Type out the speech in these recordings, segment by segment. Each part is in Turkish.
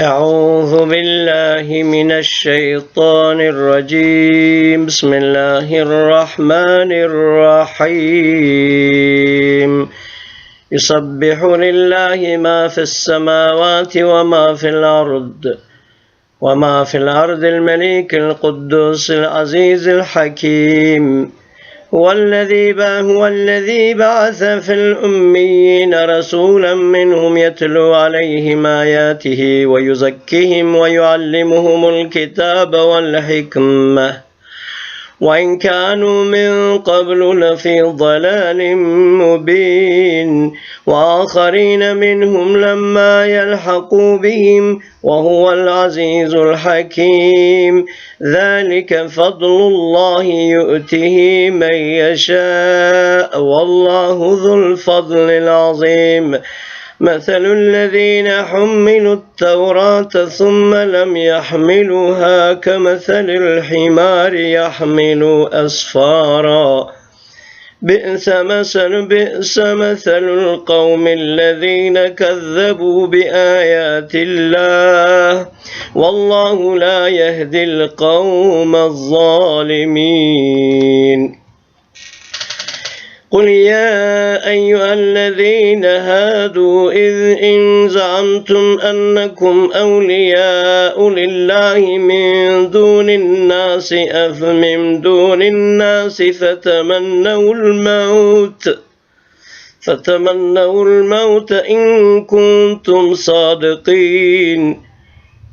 أعوذ بالله من الشيطان الرجيم. بسم الله الرحمن الرحيم. يسبح لله ما في السماوات وما في الأرض وما في الأرض الملك القدوس العزيز الحكيم. هو الذي هو الذي بعث في الأميين رسولا منهم يتلو عليهم آياته ويزكيهم ويعلمهم الكتاب والحكمة. وإن كانوا من قبل لفي ضلال مبين وآخرين منهم لما يلحقوا بهم وهو العزيز الحكيم. ذلك فضل الله يؤته من يشاء والله ذو الفضل العظيم. مثل الذين حملوا التوراة ثم لم يحملوها كمثل الحمار يحمل أسفارا. بئس مثل بئس مثل القوم الذين كذبوا بآيات الله. والله لا يهدي القوم الظالمين. قل يا أيها الذين هادوا إذ إن زعمتم أنكم أولياء لله من دون الناس أفمن دون الناس فتمنوا الموت فتمنوا الموت إن كنتم صادقين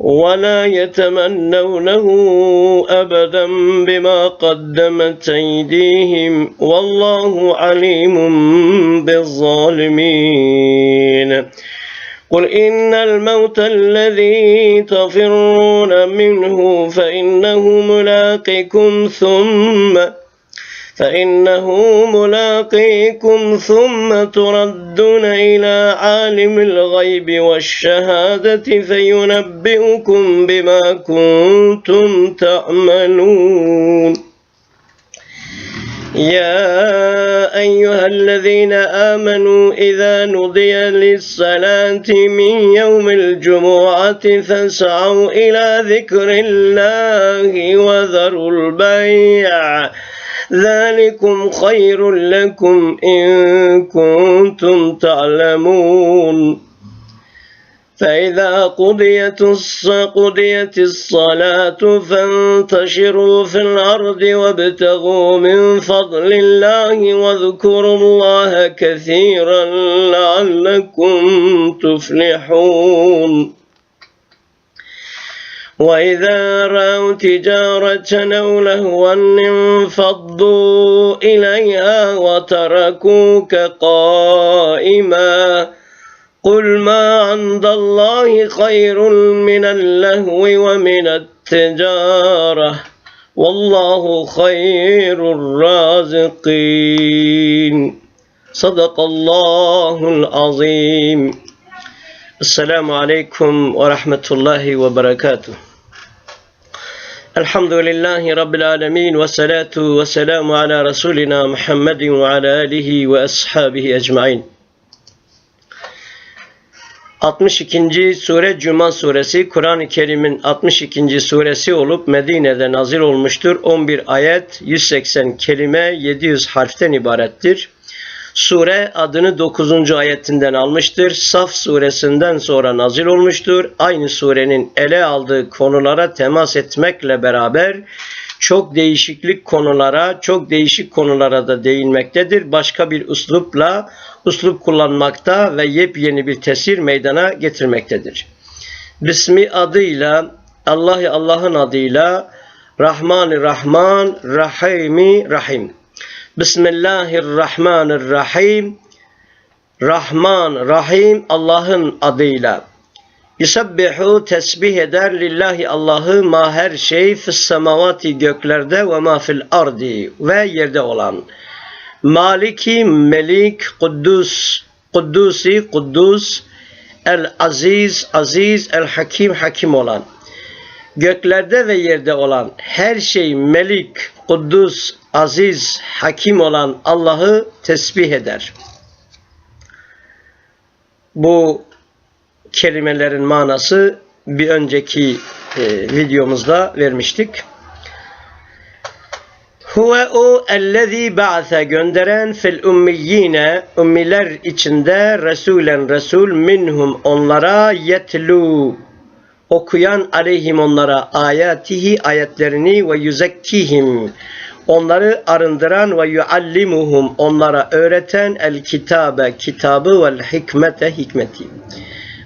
ولا يتمنونه أبدا بما قدمت أيديهم والله عليم بالظالمين. قل إن الموت الذي تفرون منه فإنه ملاقكم ثم فإنه ملاقيكم ثم تردون إلى عالم الغيب والشهادة فينبئكم بما كنتم تعملون. يا أيها الذين آمنوا إذا نودي للصلاة من يوم الجمعة فاسعوا إلى ذكر الله وذروا البيع. ذلكم خير لكم إن كنتم تعلمون. فإذا قضيت قضيت الصلاة فانتشروا في الأرض وابتغوا من فضل الله واذكروا الله كثيرا لعلكم تفلحون. وإذا رأوا تجارة أو لهوا انفضوا إليها وتركوك قائما قل ما عند الله خير من اللهو ومن التجارة والله خير الرازقين. صدق الله العظيم. السلام عليكم ورحمة الله وبركاته. Elhamdülillahi Rabbil Alemin ve salatu ve selamu ala Resulina Muhammedin ve ala alihi ve ashabihi ecmain. 62. sure Cuma suresi Kur'an-ı Kerim'in 62. suresi olup Medine'de nazil olmuştur. 11 ayet, 180 kelime, 700 harften ibarettir. Sure adını 9. ayetinden almıştır. Saf suresinden sonra nazil olmuştur. Aynı surenin ele aldığı konulara temas etmekle beraber çok değişiklik konulara, çok değişik konulara da değinmektedir. Başka bir üslupla, üslup kullanmakta ve yepyeni bir tesir meydana getirmektedir. Bismi adıyla, Allah'ı Allah'ın adıyla, Rahman-ı Rahman, Rahimi Rahim. Bismillahirrahmanirrahim. Rahman, Rahim Allah'ın adıyla. Yusabbihu tesbih eder lillahi Allah'ı ma her şey fis göklerde ve ma fil ardi ve yerde olan. Maliki, Melik, Kuddus, Kuddusi, Kuddus, El Aziz, Aziz, El Hakim, Hakim olan. Göklerde ve yerde olan her şey Melik, Kuddus, Aziz, Hakim olan Allah'ı tesbih eder. Bu kelimelerin manası bir önceki e, videomuzda vermiştik. Huve o ellezî ba'se gönderen fil ummiyyine ummiler içinde Resulen Resul minhum onlara yetlu okuyan aleyhim onlara ayatihi ayetlerini ve yüzekkihim onları arındıran ve yuallimuhum onlara öğreten el kitabe kitabı vel hikmete hikmeti.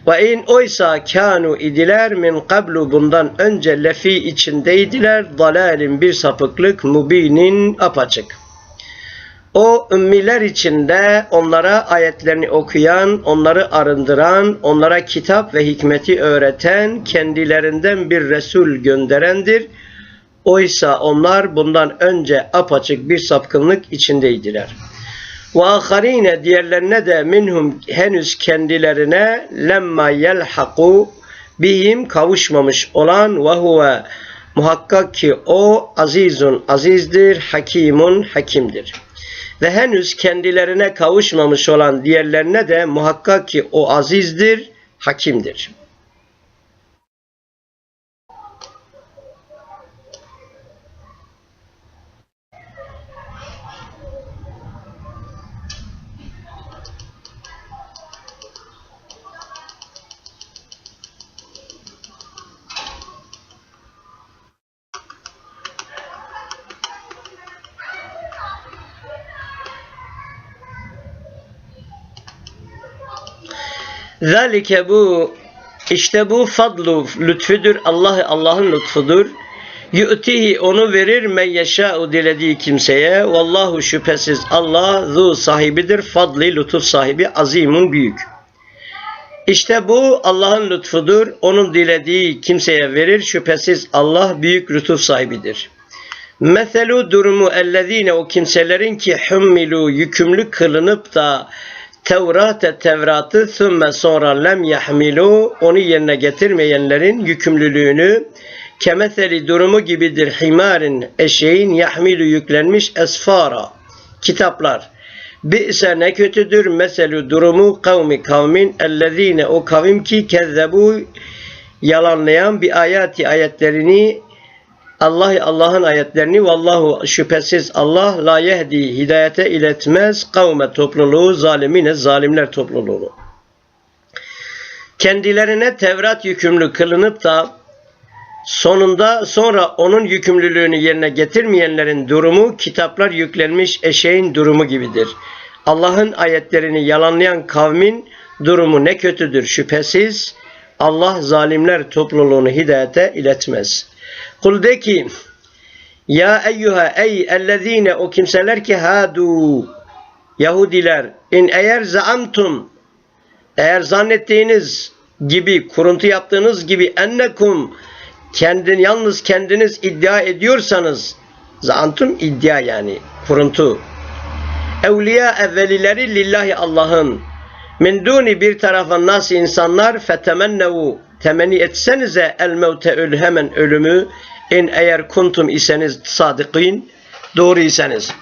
Ve in oysa kanu idiler min qablu bundan önce lefi içindeydiler dalalin bir sapıklık mubinin apaçık. O ümmiler içinde onlara ayetlerini okuyan, onları arındıran, onlara kitap ve hikmeti öğreten, kendilerinden bir Resul gönderendir. Oysa onlar bundan önce apaçık bir sapkınlık içindeydiler. Ve diğerlerine de minhum henüz kendilerine lemma yelhaku bihim kavuşmamış olan ve huve muhakkak ki o azizun azizdir, hakimun hakimdir. Ve henüz kendilerine kavuşmamış olan diğerlerine de muhakkak ki o azizdir, hakimdir. Zalike bu işte bu fadlu lütfüdür. Allah Allah'ın lütfudur. Yu'tihi onu verir men yeşâ'u dilediği kimseye. Vallahu şüphesiz Allah zu sahibidir. Fadli lütuf sahibi azimun büyük. İşte bu Allah'ın lütfudur. Onun dilediği kimseye verir. Şüphesiz Allah büyük lütuf sahibidir. Meselu durumu ellezine o kimselerin ki hummilu yükümlü kılınıp da Tevrat'e Tevrat'ı sümme sonra lem yahmilu onu yerine getirmeyenlerin yükümlülüğünü kemeseli durumu gibidir himarin eşeğin yahmilu yüklenmiş esfara kitaplar. Bi'se ne kötüdür meselu durumu kavmi kavmin ellezine o kavim ki kezzebu yalanlayan bir ayati ayetlerini Allah Allah'ın ayetlerini vallahu şüphesiz Allah la yehdi hidayete iletmez kavme topluluğu zalimine zalimler topluluğunu. Kendilerine Tevrat yükümlü kılınıp da sonunda sonra onun yükümlülüğünü yerine getirmeyenlerin durumu kitaplar yüklenmiş eşeğin durumu gibidir. Allah'ın ayetlerini yalanlayan kavmin durumu ne kötüdür şüphesiz Allah zalimler topluluğunu hidayete iletmez.'' Kul de ki ya eyyuha ey ellezine o kimseler ki hadu Yahudiler in eğer zaamtum eğer zannettiğiniz gibi kuruntu yaptığınız gibi ennekum kendin yalnız kendiniz iddia ediyorsanız zaantum iddia yani kuruntu. Evliya evvelileri lillahi Allah'ın min duni bir tarafa nasıl insanlar fetemennevu temenni etsenize el mevte ölü hemen ölümü in eğer kuntum iseniz sadıkîn doğru iseniz.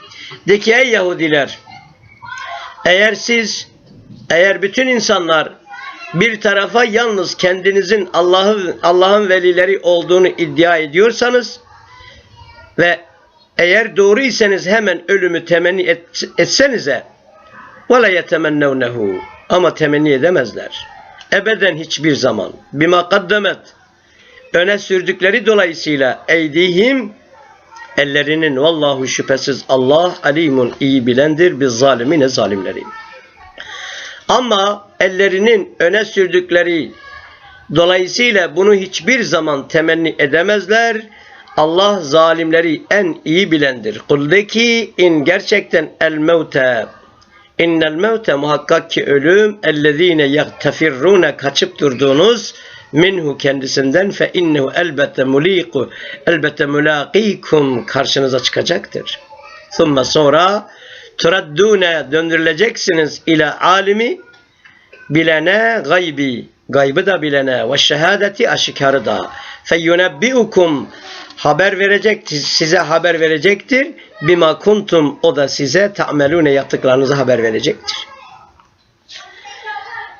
De ki ey Yahudiler eğer siz eğer bütün insanlar bir tarafa yalnız kendinizin Allah'ın Allah'ın velileri olduğunu iddia ediyorsanız ve eğer doğru iseniz hemen ölümü temenni et, etsenize la yetemennevnehu ama temenni edemezler. Ebeden hiçbir zaman. Bima kaddemet öne sürdükleri dolayısıyla eydihim ellerinin vallahu şüphesiz Allah alimun iyi bilendir biz zalimine zalimleri. Ama ellerinin öne sürdükleri dolayısıyla bunu hiçbir zaman temenni edemezler. Allah zalimleri en iyi bilendir. Kul de ki in gerçekten el mevte innel mevte muhakkak ki ölüm ellezine yehtefirrune kaçıp durduğunuz minhu kendisinden fe innehu elbette muliku elbette mulaqikum karşınıza çıkacaktır. Thumma sonra turaddune döndürüleceksiniz ile alimi bilene gaybi gaybı da bilene ve şehadeti aşikarı da feyunebbiukum haber verecek size haber verecektir bima kuntum o da size ta'melune yaptıklarınızı haber verecektir.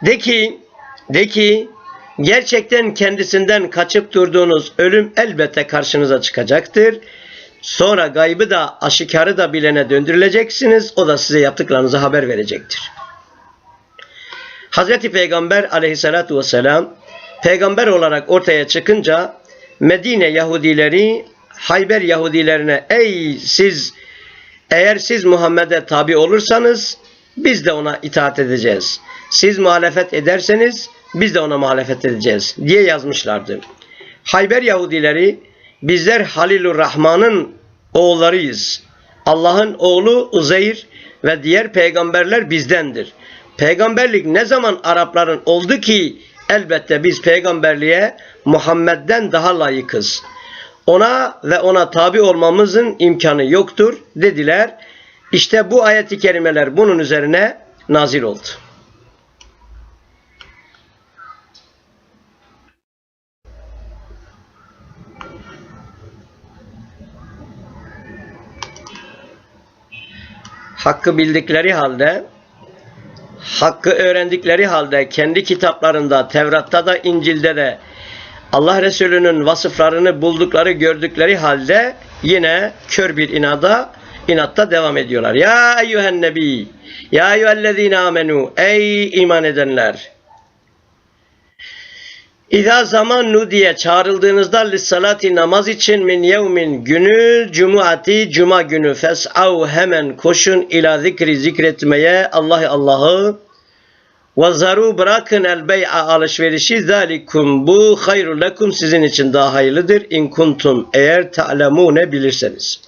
De ki de ki Gerçekten kendisinden kaçıp durduğunuz ölüm elbette karşınıza çıkacaktır. Sonra gaybı da aşikarı da bilene döndürüleceksiniz. O da size yaptıklarınızı haber verecektir. Hazreti Peygamber aleyhissalatu vesselam peygamber olarak ortaya çıkınca Medine Yahudileri Hayber Yahudilerine ey siz eğer siz Muhammed'e tabi olursanız biz de ona itaat edeceğiz. Siz muhalefet ederseniz biz de ona muhalefet edeceğiz diye yazmışlardı. Hayber Yahudileri bizler Halilur Rahman'ın oğullarıyız. Allah'ın oğlu Uzeyr ve diğer peygamberler bizdendir. Peygamberlik ne zaman Arapların oldu ki elbette biz peygamberliğe Muhammed'den daha layıkız. Ona ve ona tabi olmamızın imkanı yoktur dediler. İşte bu ayeti kerimeler bunun üzerine nazil oldu. Hakkı bildikleri halde hakkı öğrendikleri halde kendi kitaplarında, Tevrat'ta da, İncil'de de Allah Resulü'nün vasıflarını buldukları, gördükleri halde yine kör bir inada, inatta devam ediyorlar. Ya eyyühen nebi, ya eyyühellezine amenu, ey iman edenler. İza zaman diye çağrıldığınızda lissalati namaz için min yevmin günü cumuati cuma günü fes'av hemen koşun ila zikri zikretmeye Allah Allah'ı. Ve zaru bırakın el bey'a alışverişi. Zalikum bu hayrul lekum sizin için daha hayırlıdır. İn kuntum eğer ta'lemune bilirseniz.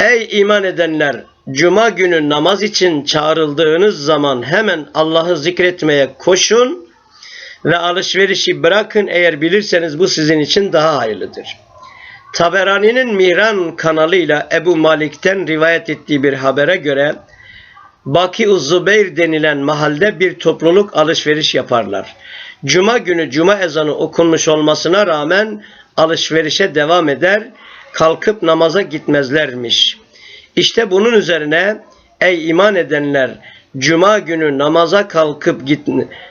Ey iman edenler cuma günü namaz için çağrıldığınız zaman hemen Allah'ı zikretmeye koşun ve alışverişi bırakın eğer bilirseniz bu sizin için daha hayırlıdır. Taberani'nin Mihran kanalıyla Ebu Malik'ten rivayet ettiği bir habere göre Baki Zubeyr denilen mahalde bir topluluk alışveriş yaparlar. Cuma günü cuma ezanı okunmuş olmasına rağmen alışverişe devam eder, kalkıp namaza gitmezlermiş. İşte bunun üzerine ey iman edenler cuma günü namaza kalkıp git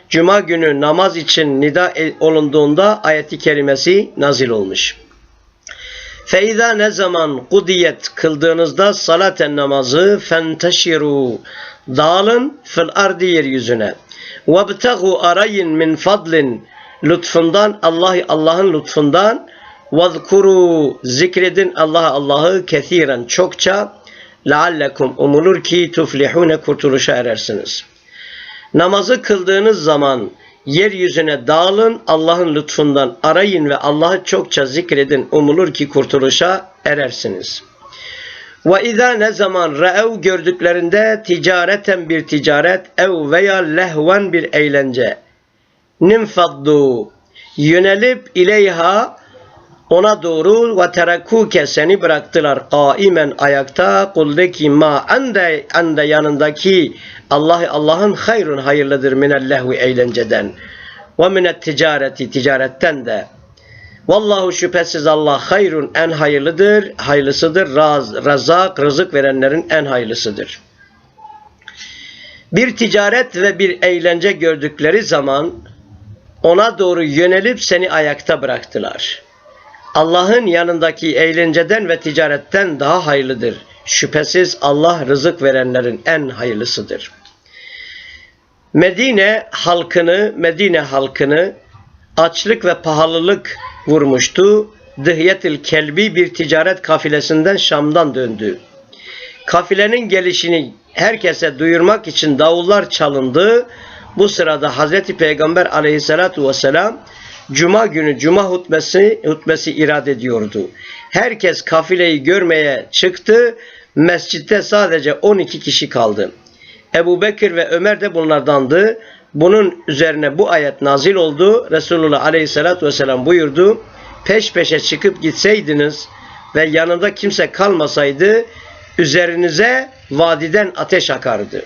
cuma günü namaz için nida e, olunduğunda ayeti kerimesi nazil olmuş. Feiza ne zaman kudiyet kıldığınızda salaten namazı fenteşiru dağılın fil ardi yeryüzüne. Vebtehu arayın min fadlin lütfundan Allah Allah'ın lütfundan vezkuru zikredin Allah Allah'ı kesiren çokça leallekum umulur ki tuflihune kurtuluşa erersiniz. Namazı kıldığınız zaman yeryüzüne dağılın, Allah'ın lütfundan arayın ve Allah'ı çokça zikredin. Umulur ki kurtuluşa erersiniz. Ve izâ ne zaman re'ev gördüklerinde ticareten bir ticaret ev veya lehven bir eğlence. Nimfaddu yönelip ileyha ona doğru ve terakuke seni bıraktılar kaimen ayakta kuldeki ma ande ande yanındaki Allah Allah'ın hayrun hayırlıdır minel lehvi eğlenceden ve minet ticareti ticaretten de Vallahu şüphesiz Allah hayrun en hayırlıdır, hayırlısıdır, raz, razak, rızık verenlerin en hayırlısıdır. Bir ticaret ve bir eğlence gördükleri zaman ona doğru yönelip seni ayakta bıraktılar.'' Allah'ın yanındaki eğlenceden ve ticaretten daha hayırlıdır. Şüphesiz Allah rızık verenlerin en hayırlısıdır. Medine halkını, Medine halkını açlık ve pahalılık vurmuştu. Dıhyetil Kelbi bir ticaret kafilesinden Şam'dan döndü. Kafilenin gelişini herkese duyurmak için davullar çalındı. Bu sırada Hazreti Peygamber aleyhissalatu vesselam Cuma günü Cuma hutbesi, hutbesi irad ediyordu. Herkes kafileyi görmeye çıktı. Mescitte sadece 12 kişi kaldı. Ebu Bekir ve Ömer de bunlardandı. Bunun üzerine bu ayet nazil oldu. Resulullah aleyhissalatü vesselam buyurdu. Peş peşe çıkıp gitseydiniz ve yanında kimse kalmasaydı üzerinize vadiden ateş akardı.